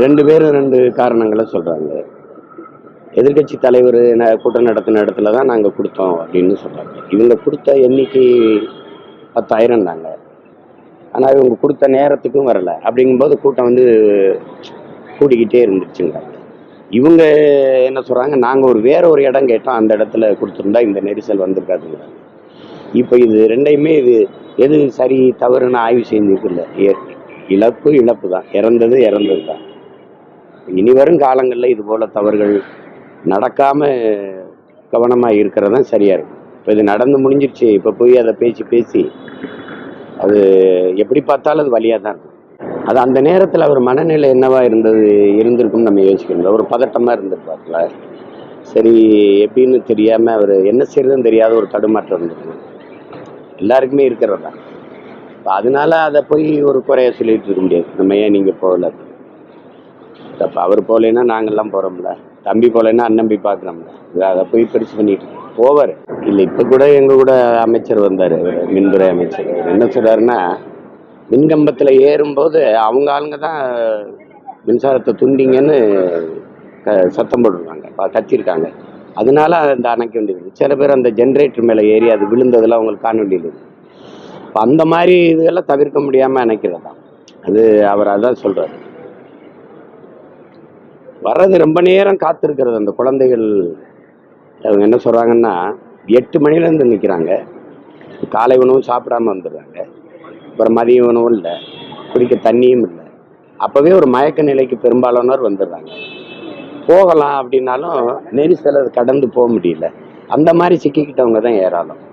ரெண்டு பேரும் ரெண்டு காரணங்களை சொல்கிறாங்க எதிர்க்கட்சி தலைவர் ந- கூட்டம் நடத்தின இடத்துல தான் நாங்கள் கொடுத்தோம் அப்படின்னு சொல்கிறாங்க இவங்க கொடுத்த எண்ணிக்கை பத்தாயிரம் தாங்க. ஆனால் இவங்க கொடுத்த நேரத்துக்கும் வரலை. அப்படிங்கும்போது கூட்டம் வந்து கூடிக்கிட்டே இருந்துச்சுங்கிறாங்க இவங்க என்ன சொல்கிறாங்க நாங்கள் ஒரு வேற ஒரு இடம் கேட்டோம். அந்த இடத்துல கொடுத்துருந்தா இந்த நெரிசல் வந்திருக்காதுங்கிறாங்க இப்போ இது ரெண்டையுமே இது எது சரி தவறுன்னு ஆய்வு செஞ்சுருக்குல்ல. இழப்பு இழப்பு தான் இறந்தது இறந்தது தான் இனி வரும் காலங்களில் இது போல தவறுகள் நடக்காம கவனமாக இருக்கிறது தான் சரியா இருக்கும் இப்போ இது நடந்து முடிஞ்சிருச்சு. இப்போ போய் அதை பேசி பேசி அது எப்படி பார்த்தாலும் அது வழியாக தான் இருக்கும். அது அந்த நேரத்தில் அவர் மனநிலை என்னவா இருந்தது இருந்திருக்கும்னு நம்ம யோசிக்கணும். ஒரு பதட்டமாக இருந்திருப்பார்ல சரி எப்படின்னு தெரியாமல் அவர் என்ன செய்யறதுன்னு தெரியாத ஒரு தடுமாற்றம் இருந்திருக்கும். எல்லாருக்குமே இருக்கிறது தான். இப்போ அதனால அதை போய் ஒரு குறைய சொல்லிட்டு இருக்க முடியாது. நம்ம ஏன் நீங்கள் போகல? தப்பு. அவர் போகலைன்னா நாங்கள்லாம் போகிறோம்ல தம்பி போகலைன்னா அண்ணன் பார்க்குறோம்ல. அதை போய் பெருசு பண்ணிட்டு போவார். இல்லை இப்போ கூட எங்கள் கூட அமைச்சர் வந்தார். மின்துறை அமைச்சர். என்ன சொல்கிறாருன்னா மின்கம்பத்தில் ஏறும்போது அவங்க ஆளுங்க தான் மின்சாரத்தை துண்டிங்கன்னு க சத்தம் போட்டுருக்காங்க. கத்திருக்காங்க. அதனால அந்த அணைக்க வேண்டியது. சில பேர் அந்த ஜென்ரேட்டர் மேலே ஏறி அது விழுந்ததெல்லாம் அவங்களுக்கு காண வேண்டியது. இப்போ அந்த மாதிரி இதெல்லாம் தவிர்க்க முடியாமல் அணைக்கிறது தான் அது அவர் அதான் சொல்கிறார் வர்றது ரொம்ப நேரம் காத்திருக்கிறது அந்த குழந்தைகள். அவங்க என்ன சொல்கிறாங்கன்னா எட்டு மணிலேருந்து நிற்கிறாங்க காலை உணவும் சாப்பிடாம வந்துடுறாங்க. அப்புறம் மதிய உணவும் இல்லை. குடிக்க தண்ணியும் இல்லை. அப்போவே ஒரு மயக்க நிலைக்கு பெரும்பாலானோர் வந்துடுறாங்க. போகலாம் அப்படின்னாலும் நெரிசலை கடந்து போக முடியல. அந்த மாதிரி சிக்கிக்கிட்டவங்க தான் ஏராளம்.